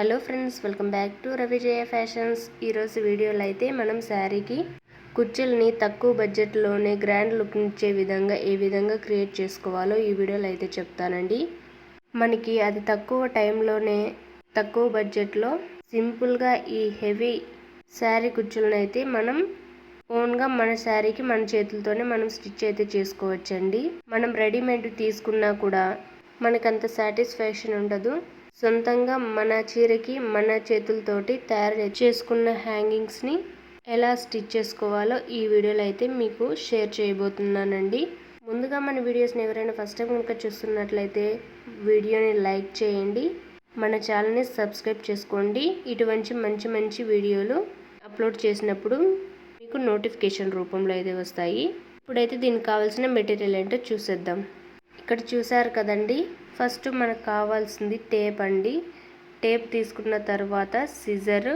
Hello friends welcome back to Ravijaya fashions. ఈరోజు వీడియోలో అయితే మనం శారీకి కుర్చీలని తక్కువ బడ్జెట్లోనే గ్రాండ్ లుక్ ఇచ్చే విధంగా ఏ విధంగా క్రియేట్ చేసుకోవాలో ఈ వీడియోలో అయితే చెప్తానండి. మనకి అది తక్కువ టైంలోనే తక్కువ బడ్జెట్లో సింపుల్గా ఈ హెవీ శారీ కుర్చీలను అయితే మనం ఓన్గా మన శారీకి మన చేతులతోనే మనం స్టిచ్ అయితే చేసుకోవచ్చండి. మనం రెడీమేడ్ తీసుకున్నా కూడా మనకంత సాటిస్ఫాక్షన్ ఉండదు. సొంతంగా మన చీరకి మన చేతులతోటి తయారు చేసుకున్న హ్యాంగింగ్స్ని ఎలా స్టిచ్ చేసుకోవాలో ఈ వీడియోలో అయితే మీకు షేర్ చేయబోతున్నానండి. ముందుగా మన వీడియోస్ని ఎవరైనా ఫస్ట్ టైం కనుక చూస్తున్నట్లయితే వీడియోని లైక్ చేయండి. మన ఛానల్ని సబ్స్క్రైబ్ చేసుకోండి. ఇటువంటి మంచి మంచి వీడియోలు అప్లోడ్ చేసినప్పుడు మీకు నోటిఫికేషన్ రూపంలో అయితే వస్తాయి. ఇప్పుడైతే దీనికి కావాల్సిన మెటీరియల్ ఏంటో చూసేద్దాం. ఇక్కడ చూసారు కదండి. ఫస్ట్ మనకు కావాల్సింది టేప్ అండి. టేప్ తీసుకున్న తర్వాత సిజర్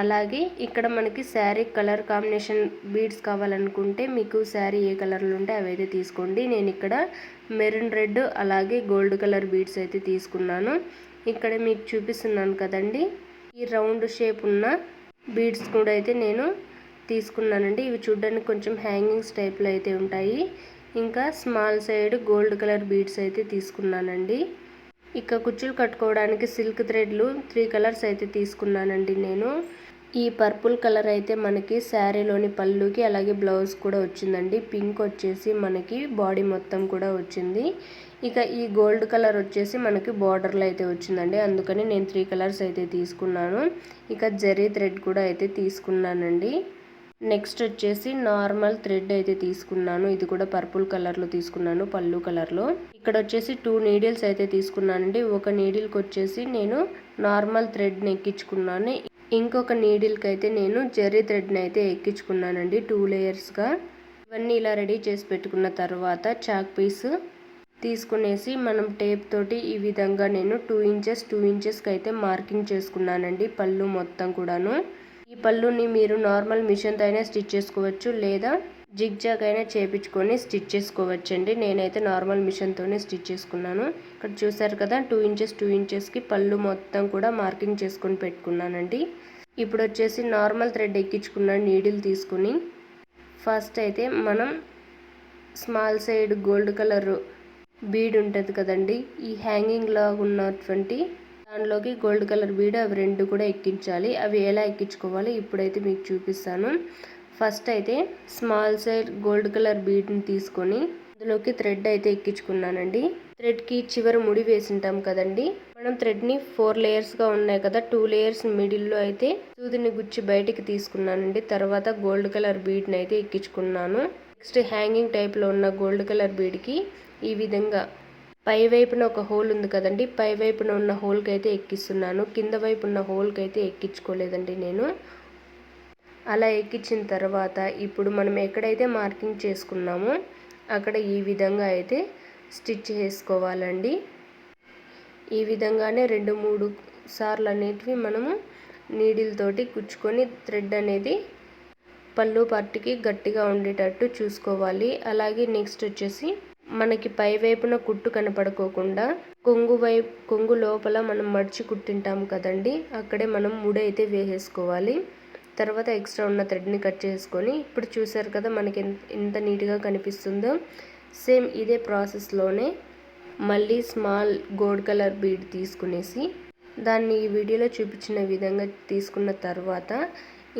అలాగే ఇక్కడ మనకి శారీ కలర్ కాంబినేషన్ బీడ్స్ కావాలనుకుంటే మీకు శారీ ఏ కలర్లో ఉంటే అవి అయితే తీసుకోండి. నేను ఇక్కడ మెరూన్ రెడ్ అలాగే గోల్డ్ కలర్ బీడ్స్ అయితే తీసుకున్నాను. ఇక్కడ మీకు చూపిస్తున్నాను కదండి. ఈ రౌండ్ షేప్ ఉన్న బీడ్స్ కూడా అయితే నేను తీసుకున్నానండి. ఇవి చూడడానికి కొంచెం హ్యాంగింగ్స్ టైప్లో అయితే ఉంటాయి. ఇంకా small side gold colour beads అయితే తీసుకున్నానండి. ఇక కుచ్చులు కట్టుకోవడానికి సిల్క్ థ్రెడ్లు త్రీ కలర్స్ అయితే తీసుకున్నానండి నేను. ఈ పర్పుల్ కలర్ అయితే మనకి శారీలోని పళ్ళుకి అలాగే బ్లౌజ్ కూడా వచ్చిందండి. పింక్ వచ్చేసి మనకి బాడీ మొత్తం కూడా వచ్చింది. ఇక ఈ గోల్డ్ కలర్ వచ్చేసి మనకి బార్డర్లో అయితే వచ్చిందండి. అందుకని నేను త్రీ కలర్స్ అయితే తీసుకున్నాను. ఇక జరీ థ్రెడ్ కూడా అయితే తీసుకున్నానండి. నెక్స్ట్ వచ్చేసి నార్మల్ థ్రెడ్ అయితే తీసుకున్నాను. ఇది కూడా పర్పుల్ కలర్లో తీసుకున్నాను పళ్ళు కలర్లో. ఇక్కడ వచ్చేసి టూ నీడిల్స్ అయితే తీసుకున్నానండి. ఒక నీడిల్కి వచ్చేసి నేను నార్మల్ థ్రెడ్ని ఎక్కించుకున్నాను. ఇంకొక నీడిల్కి అయితే నేను జెర్రీ థ్రెడ్ని అయితే ఎక్కించుకున్నానండి టూ లేయర్స్గా. ఇవన్నీ ఇలా రెడీ చేసి పెట్టుకున్న తర్వాత చాక్ పీస్ తీసుకునేసి మనం టేప్ తోటి ఈ విధంగా నేను టూ ఇంచెస్ టూ ఇంచెస్కి అయితే మార్కింగ్ చేసుకున్నానండి పళ్ళు మొత్తం కూడాను. ఈ పళ్ళుని మీరు నార్మల్ మిషన్తో అయినా స్టిచ్ చేసుకోవచ్చు లేదా జిగ్ జాగ్ అయినా చేపించుకొని స్టిచ్ చేసుకోవచ్చు అండి నేనైతే నార్మల్ మిషన్తోనే స్టిచ్ చేసుకున్నాను. ఇక్కడ చూసారు కదా టూ ఇంచెస్ టూ ఇంచెస్కి పళ్ళు మొత్తం కూడా మార్కింగ్ చేసుకొని పెట్టుకున్నానండి. ఇప్పుడు వచ్చేసి నార్మల్ థ్రెడ్ ఎక్కించుకున్న నీడిల్ తీసుకుని ఫస్ట్ అయితే మనం small side gold colour bead ఉంటుంది కదండి ఈ హ్యాంగింగ్ లాగా ఉన్నటువంటి దానిలోకి గోల్డ్ కలర్ బీడ్ అవి రెండు కూడా ఎక్కించాలి. అవి ఎలా ఎక్కించుకోవాలి ఇప్పుడైతే మీకు చూపిస్తాను. ఫస్ట్ అయితే స్మాల్ సైడ్ గోల్డ్ కలర్ బీడ్ని తీసుకొని అందులోకి థ్రెడ్ అయితే ఎక్కించుకున్నానండి. థ్రెడ్కి చివరి ముడి వేసింటాం కదండి. మనం థ్రెడ్ని ఫోర్ లేయర్స్గా ఉన్నాయి కదా టూ లేయర్స్ మిడిల్లో అయితే సూదిని గుచ్చి బయటికి తీసుకున్నానండి. తర్వాత గోల్డ్ కలర్ బీడ్ని అయితే ఎక్కించుకున్నాను. నెక్స్ట్ హ్యాంగింగ్ టైప్లో ఉన్న గోల్డ్ కలర్ బీడ్కి ఈ విధంగా పై వైపున ఒక హోల్ ఉంది కదండి. పై వైపున ఉన్న హోల్కి అయితే ఎక్కిస్తున్నాను. కింద వైపు ఉన్న హోల్కి అయితే ఎక్కించుకోలేదండి నేను. అలా ఎక్కించిన తర్వాత ఇప్పుడు మనం ఎక్కడైతే మార్కింగ్ చేసుకున్నామో అక్కడ ఈ విధంగా అయితే స్టిచ్ చేసుకోవాలండి. ఈ విధంగానే రెండు మూడు సార్లు అనేటివి మనము నీడిల్తోటి కుచ్చుకొని థ్రెడ్ అనేది పళ్ళు పట్టుకి గట్టిగా ఉండేటట్టు చూసుకోవాలి. అలాగే నెక్స్ట్ వచ్చేసి మనకి పై వైపున కుట్టు కనపడుకోకుండా కొంగు వైపు కొంగు లోపల మనం మడిచి కుట్టింటాం కదండి. అక్కడే మనం ముడి అయితే వేసేసుకోవాలి. తర్వాత ఎక్స్ట్రా ఉన్న థ్రెడ్ని కట్ చేసుకొని ఇప్పుడు చూసారు కదా మనకి ఎంత నీట్గా కనిపిస్తుందో. సేమ్ ఇదే ప్రాసెస్లోనే మళ్ళీ స్మాల్ గోల్డ్ కలర్ బీడ్ తీసుకునేసి దాన్ని ఈ వీడియోలో చూపించిన విధంగా తీసుకున్న తర్వాత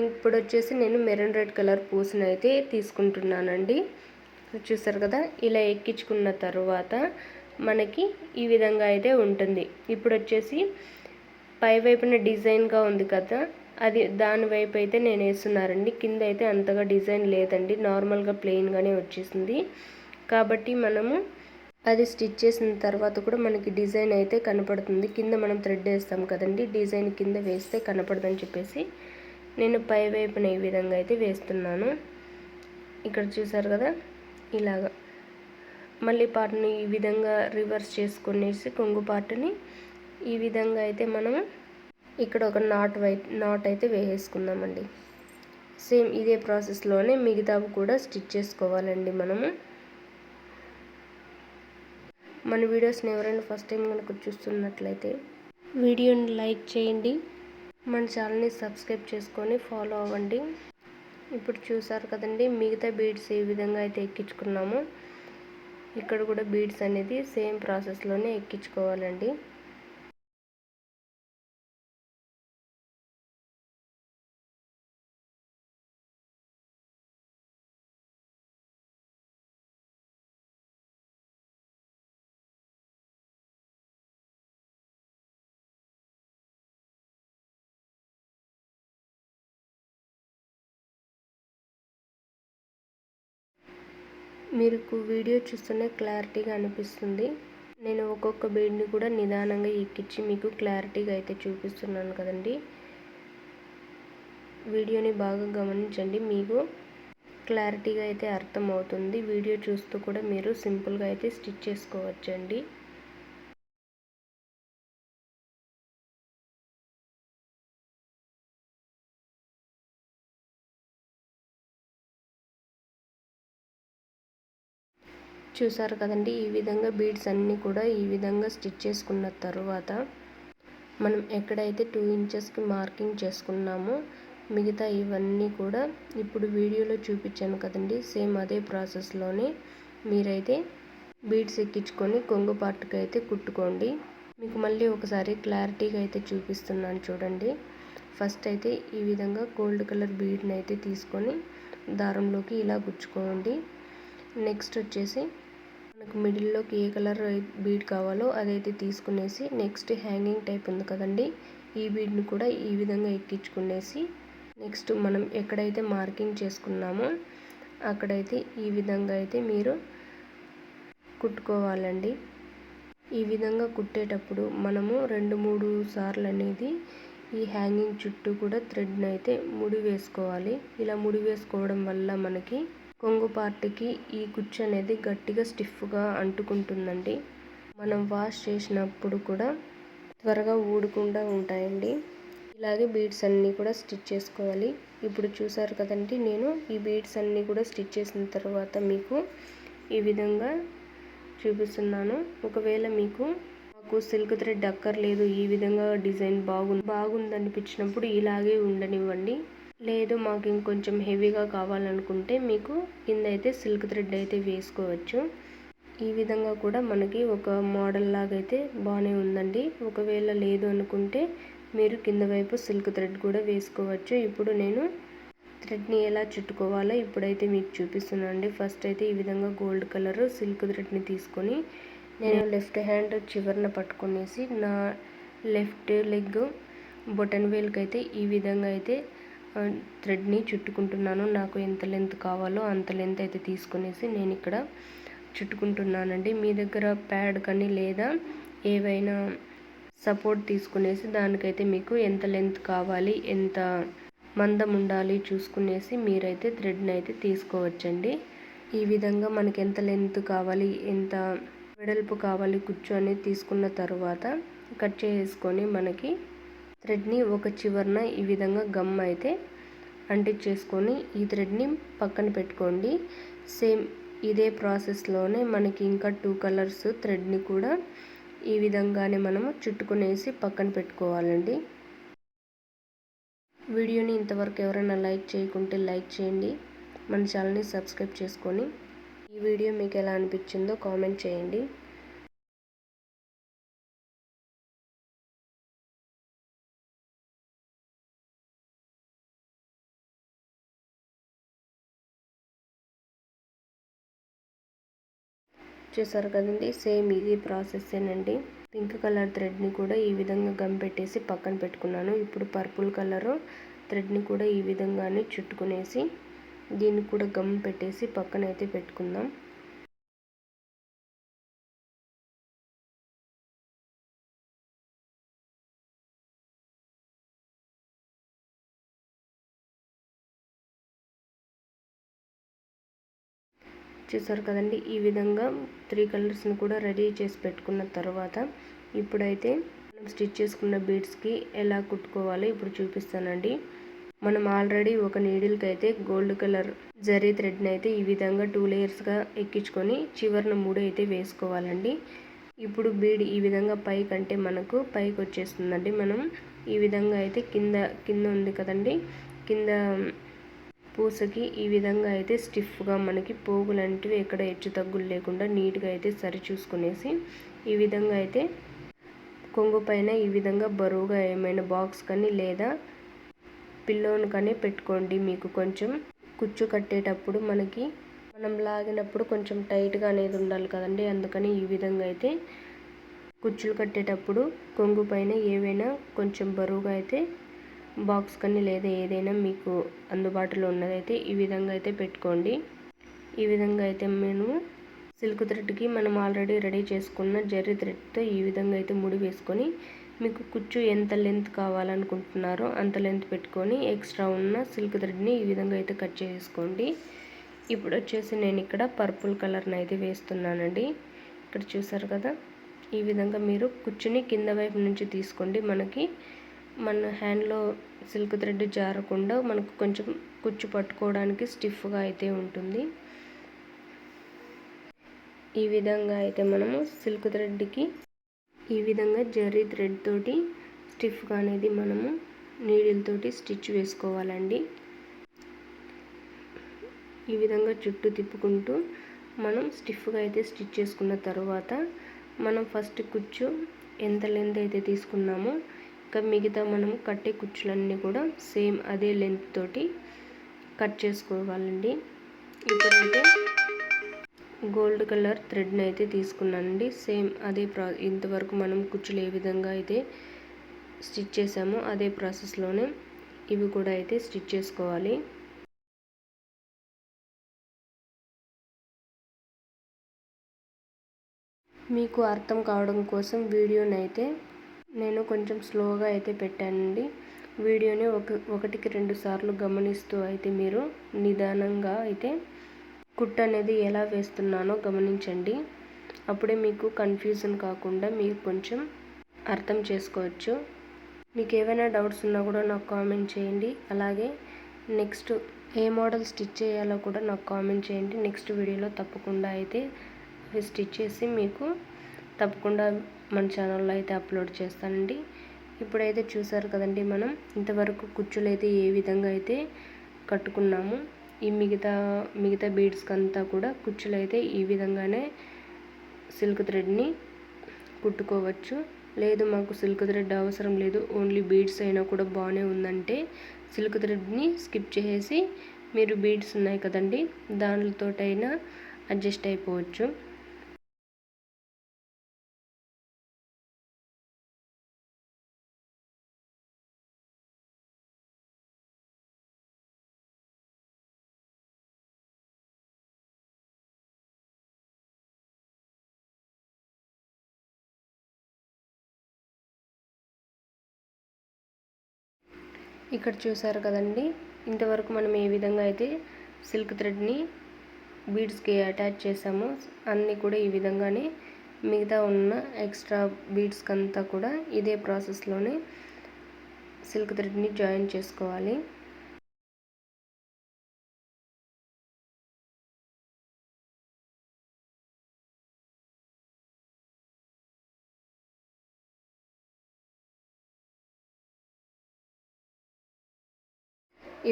ఇప్పుడు వచ్చేసి నేను మెరూన్ రెడ్ కలర్ పూసనైతే తీసుకుంటున్నానండి. చూసారు కదా? ఇలా ఎక్కించుకున్న తర్వాత మనకి ఈ విధంగా అయితే ఉంటుంది. ఇప్పుడు వచ్చేసి పై వైపున డిజైన్గా ఉంది కదా? అది దాని వైపు అయితే నేను వేస్తున్నారండి కింద అయితే అంతగా డిజైన్ లేదండి. నార్మల్గా ప్లెయిన్గానే వచ్చేసింది. కాబట్టి మనము అది స్టిచ్ చేసిన తర్వాత కూడా మనకి డిజైన్ అయితే కనపడుతుంది. కింద మనం థ్రెడ్ వేస్తాం కదండి. డిజైన్ కింద వేస్తే కనపడదని చెప్పేసి నేను పై వైపున ఈ విధంగా అయితే వేస్తున్నాను. ఇక్కడ చూసారు కదా? ఇలాగా. మళ్ళీ పాటని ఈ విధంగా రివర్స్ చేసుకునేసి కొంగు పాటని ఈ విధంగా అయితే మనం ఇక్కడ ఒక నాట్ వై నాట్ అయితే వేసేసుకుందామండి. సేమ్ ఇదే ప్రాసెస్లోనే మిగతావి కూడా స్టిచ్ చేసుకోవాలండి మనము. మన వీడియోస్ని ఎవరైనా ఫస్ట్ టైం కనుక చూస్తున్నట్లయితే వీడియోని లైక్ చేయండి. మన ఛానల్ని సబ్స్క్రైబ్ చేసుకొని ఫాలో అవ్వండి. ఇప్పుడు చూసారు కదండి మిగతా బీడ్స్ ఏ విధంగా అయితే ఎక్కించుకున్నామో ఇక్కడ కూడా బీడ్స్ అనేది సేమ్ ప్రాసెస్లోనే ఎక్కించుకోవాలండి. మీకు వీడియో చూస్తూనే క్లారిటీగా అనిపిస్తుంది. నేను ఒక్కొక్క బీడ్ని కూడా నిదానంగా ఎక్కించి మీకు క్లారిటీగా అయితే చూపిస్తున్నాను కదండి. వీడియోని బాగా గమనించండి మీకు క్లారిటీగా అయితే అర్థమవుతుంది. వీడియో చూస్తూ కూడా మీరు సింపుల్గా అయితే స్టిచ్ చేసుకోవచ్చండి. చూసారు కదండి ఈ విధంగా బీడ్స్ అన్నీ కూడా ఈ విధంగా స్టిచ్ చేసుకున్న తర్వాత మనం ఎక్కడైతే టూ ఇంచెస్కి మార్కింగ్ చేసుకున్నామో మిగతా ఇవన్నీ కూడా ఇప్పుడు వీడియోలో చూపించాను కదండి సేమ్ అదే ప్రాసెస్లోనే మీరైతే బీడ్స్ ఎక్కించుకొని కొంగు పార్ట్కి అయితే కుట్టుకోండి. మీకు మళ్ళీ ఒకసారి క్లారిటీగా అయితే చూపిస్తున్నాను చూడండి. ఫస్ట్ అయితే ఈ విధంగా గోల్డ్ కలర్ బీడ్ని అయితే తీసుకొని దారంలోకి ఇలా గుచ్చుకోండి. నెక్స్ట్ వచ్చేసి మనకు మిడిల్లోకి ఏ కలర్ బీడ్ కావాలో అదైతే తీసుకునేసి నెక్స్ట్ హ్యాంగింగ్ టైప్ ఉంది కదండి ఈ బీడ్ని కూడా ఈ విధంగా ఎక్కించుకునేసి నెక్స్ట్ మనం ఎక్కడైతే మార్కింగ్ చేసుకున్నామో అక్కడైతే ఈ విధంగా అయితే మీరు కుట్టుకోవాలండి. ఈ విధంగా కుట్టేటప్పుడు మనము రెండు మూడు సార్లు అనేది ఈ హ్యాంగింగ్ చుట్టూ కూడా థ్రెడ్ని అయితే ముడి వేసుకోవాలి. ఇలా ముడి వేసుకోవడం వల్ల మనకి కొంగు పార్ట్కి ఈ కుచ్చు అనేది గట్టిగా స్టిఫ్గా అంటుకుంటుందండి. మనం వాష్ చేసినప్పుడు కూడా త్వరగా ఊడకుండా ఉంటాయండి. ఇలాగే బీడ్స్ అన్నీ కూడా స్టిచ్ చేసుకోవాలి. ఇప్పుడు చూసారు కదండి నేను ఈ బీడ్స్ అన్నీ కూడా స్టిచ్ చేసిన తర్వాత మీకు ఈ విధంగా చూపిస్తున్నాను. ఒకవేళ మీకు మాకు సిల్క్ థ్రెడ్ అక్కర్లేదు ఈ విధంగా డిజైన్ బాగుంది బాగుందనిపించినప్పుడు ఇలాగే ఉండనివ్వండి. లేదు మాకు ఇంకొంచెం హెవీగా కావాలనుకుంటే మీకు కింద అయితే సిల్క్ థ్రెడ్ అయితే వేసుకోవచ్చు. ఈ విధంగా కూడా మనకి ఒక మోడల్ లాగా అయితే బాగానే ఉందండి. ఒకవేళ లేదు అనుకుంటే మీరు కింద వైపు సిల్క్ థ్రెడ్ కూడా వేసుకోవచ్చు. ఇప్పుడు నేను థ్రెడ్ని ఎలా చుట్టుకోవాలో ఇప్పుడైతే మీకు చూపిస్తున్నాను అండి ఫస్ట్ అయితే ఈ విధంగా గోల్డ్ కలర్ సిల్క్ థ్రెడ్ని తీసుకొని నేను లెఫ్ట్ హ్యాండ్ చివరన పట్టుకునేసి నా లెఫ్ట్ లెగ్ బొటన్ వేల్కి అయితే ఈ విధంగా అయితే థ్రెడ్ని చుట్టుకుంటున్నాను. నాకు ఎంత లెంత్ కావాలో అంత లెంత్ అయితే తీసుకునేసి నేను ఇక్కడ చుట్టుకుంటున్నానండి. మీ దగ్గర ప్యాడ్ కానీ లేదా ఏవైనా సపోర్ట్ తీసుకునేసి దానికైతే మీకు ఎంత లెంత్ కావాలి ఎంత మందం ఉండాలి చూసుకునేసి మీరైతే థ్రెడ్ని అయితే తీసుకోవచ్చండి. ఈ విధంగా మనకి ఎంత లెంత్ కావాలి ఎంత వెడల్పు కావాలి కుచ్చు అనేది తీసుకున్న తర్వాత కట్ చేసుకొని మనకి థ్రెడ్ని ఒక చివరన ఈ విధంగా గమ్ అయితే అంటించేసుకొని ఈ థ్రెడ్ని పక్కన పెట్టుకోండి. సేమ్ ఇదే ప్రాసెస్లోనే మనకి ఇంకా టూ కలర్స్ థ్రెడ్ని కూడా ఈ విధంగానే మనము చుట్టుకునేసి పక్కన పెట్టుకోవాలండి. వీడియోని ఇంతవరకు ఎవరైనా లైక్ చేయకుంటే లైక్ చేయండి. మన ఛానల్ని సబ్స్క్రైబ్ చేసుకొని ఈ వీడియో మీకు ఎలా అనిపించిందో కామెంట్ చేయండి. చేశారు కదండి. సేమ్ ఇది ప్రాసెస్సేనండి పింక్ కలర్ థ్రెడ్ని కూడా ఈ విధంగా గమ్ పెట్టేసి పక్కన పెట్టుకున్నాను. ఇప్పుడు పర్పుల్ కలరు థ్రెడ్ని కూడా ఈ విధంగానే చుట్టుకునేసి దీన్ని కూడా గమ్ పెట్టేసి పక్కన అయితే పెట్టుకుందాం. చూసారు కదండి. ఈ విధంగా త్రీ కలర్స్ని కూడా రెడీ చేసి పెట్టుకున్న తర్వాత ఇప్పుడైతే మనం స్టిచ్ చేసుకున్న బీడ్స్కి ఎలా కుట్టుకోవాలో ఇప్పుడు చూపిస్తానండి. మనం ఆల్రెడీ ఒక నీడిల్కి అయితే గోల్డ్ కలర్ జరీ థ్రెడ్ని అయితే ఈ విధంగా టూ లేయర్స్గా ఎక్కించుకొని చివరిన మూడు అయితే వేసుకోవాలండి. ఇప్పుడు బీడ్ ఈ విధంగా పైకి అంటే మనకు పైకి వచ్చేస్తుందండి మనం ఈ విధంగా అయితే కింద కింద ఉంది కదండి. కింద పూసకి ఈ విధంగా అయితే స్టిఫ్గా మనకి పోగులు అంటివి ఎక్కడ హెచ్చు తగ్గులు లేకుండా నీట్గా అయితే సరి చూసుకునేసి ఈ విధంగా అయితే కొంగు పైన ఈ విధంగా బరువుగా ఏమైనా బాక్స్ కానీ లేదా పిల్లోను కానీ పెట్టుకోండి. మీకు కొంచెం కుచ్చు కట్టేటప్పుడు మనకి మనం లాగినప్పుడు కొంచెం టైట్గా అనేది ఉండాలి కదండి. అందుకని ఈ విధంగా అయితే కుచ్చులు కట్టేటప్పుడు కొంగు పైన ఏవైనా కొంచెం బరువుగా అయితే బాక్స్ కానీ లేదా ఏదైనా మీకు అందుబాటులో ఉన్నదైతే ఈ విధంగా అయితే పెట్టుకోండి. ఈ విధంగా అయితే మేము సిల్క్ థ్రెడ్కి మనం ఆల్రెడీ రెడీ చేసుకున్న జర్రీ థ్రెడ్తో ఈ విధంగా అయితే ముడి వేసుకొని మీకు కుచ్చు ఎంత లెంత్ కావాలనుకుంటున్నారో అంత లెంత్ పెట్టుకొని ఎక్స్ట్రా ఉన్న సిల్క్ థ్రెడ్ని ఈ విధంగా అయితే కట్ చేసుకోండి. ఇప్పుడు వచ్చేసి నేను ఇక్కడ పర్పుల్ కలర్ని అయితే వేస్తున్నానండి. ఇక్కడ చూసారు కదా? ఈ విధంగా మీరు కుచ్చుని కింద వైపు నుంచి తీసుకోండి. మనకి మన హ్యాండ్లో సిల్క్ థ్రెడ్ జారకుండా మనకు కొంచెం కుచ్చు పట్టుకోవడానికి స్టిఫ్గా అయితే ఉంటుంది. ఈ విధంగా అయితే మనము సిల్క్ థ్రెడ్కి ఈ విధంగా జర్రీ థ్రెడ్ తోటి స్టిఫ్గా అనేది మనము నీడిల్తోటి స్టిచ్ వేసుకోవాలండి. ఈ విధంగా చుట్టూ తిప్పుకుంటూ మనం స్టిఫ్గా అయితే స్టిచ్ చేసుకున్న తర్వాత మనం ఫస్ట్ కుచ్చు ఎంత లెంత్ అయితే తీసుకున్నామో మిగతా మనం కట్టే కుచ్చులన్నీ కూడా సేమ్ అదే లెంత్ తోటి కట్ చేసుకోవాలండి. ఇప్పుడైతే గోల్డ్ కలర్ థ్రెడ్ని అయితే తీసుకున్నానండి. సేమ్ అదే ప్రా ఇంతవరకు మనం కుచ్చులు ఏ విధంగా అయితే స్టిచ్ చేసామో అదే ప్రాసెస్లోనే ఇవి కూడా అయితే స్టిచ్ చేసుకోవాలి. మీకు అర్థం కావడం కోసం వీడియోని అయితే నేను కొంచెం స్లోగా అయితే పెట్టానండి. వీడియోని ఒక ఒకటికి రెండు సార్లు గమనిస్తూ అయితే మీరు నిదానంగా అయితే కుట్ అనేది ఎలా వేస్తున్నానో గమనించండి. అప్పుడే మీకు కన్ఫ్యూజన్ కాకుండా మీరు కొంచెం అర్థం చేసుకోవచ్చు. మీకు ఏవైనా డౌట్స్ ఉన్నా కూడా నాకు కామెంట్ చేయండి. అలాగే నెక్స్ట్ ఏ మోడల్ స్టిచ్ చేయాలో కూడా నాకు కామెంట్ చేయండి. నెక్స్ట్ వీడియోలో తప్పకుండా అయితే అవి స్టిచ్ చేసి మీకు తప్పకుండా మన ఛానల్లో అయితే అప్లోడ్ చేస్తానండి. ఇప్పుడైతే చూసారు కదండి మనం ఇంతవరకు కుచ్చులు అయితే ఏ విధంగా అయితే కట్టుకున్నాము ఈ మిగతా మిగతా బీడ్స్కి అంతా కూడా కుచ్చులు అయితే ఈ విధంగానే సిల్క్ థ్రెడ్ని కుట్టుకోవచ్చు. లేదు మాకు సిల్క్ థ్రెడ్ అవసరం లేదు ఓన్లీ బీడ్స్ అయినా కూడా బాగానే ఉందంటే సిల్క్ థ్రెడ్ని స్కిప్ చేసేసి మీరు బీడ్స్ ఉన్నాయి కదండి దానితోటైనా అడ్జస్ట్ అయిపోవచ్చు. ఇక్కడ చూసారు కదండి. ఇంతవరకు మనం ఏ విధంగా అయితే సిల్క్ థ్రెడ్ని బీడ్స్కి అటాచ్ చేసామో అన్నీ కూడా ఈ విధంగానే మిగతా ఉన్న ఎక్స్ట్రా బీడ్స్కి అంతా కూడా ఇదే ప్రాసెస్లోనే సిల్క్ థ్రెడ్ని జాయిన్ చేసుకోవాలి.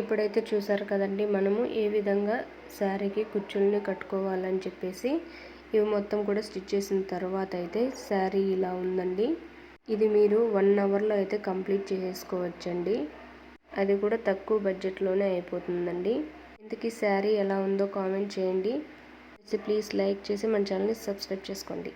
ఇప్పుడైతే చూసారు కదండి మనము ఏ విధంగా శారీకి కుచ్చుల్ని కట్టుకోవాలని చెప్పేసి ఇవి మొత్తం కూడా స్టిచ్ చేసిన తర్వాత అయితే శారీ ఇలా ఉందండి. ఇది మీరు వన్ అవర్లో అయితే కంప్లీట్ చేసేసుకోవచ్చండి అది కూడా తక్కువ బడ్జెట్లోనే అయిపోతుందండి. ఇంతకీ శారీ ఎలా ఉందో కామెంట్ చేయండి. ప్లీజ్ లైక్ చేసి మన ఛానల్ని సబ్స్క్రైబ్ చేసుకోండి.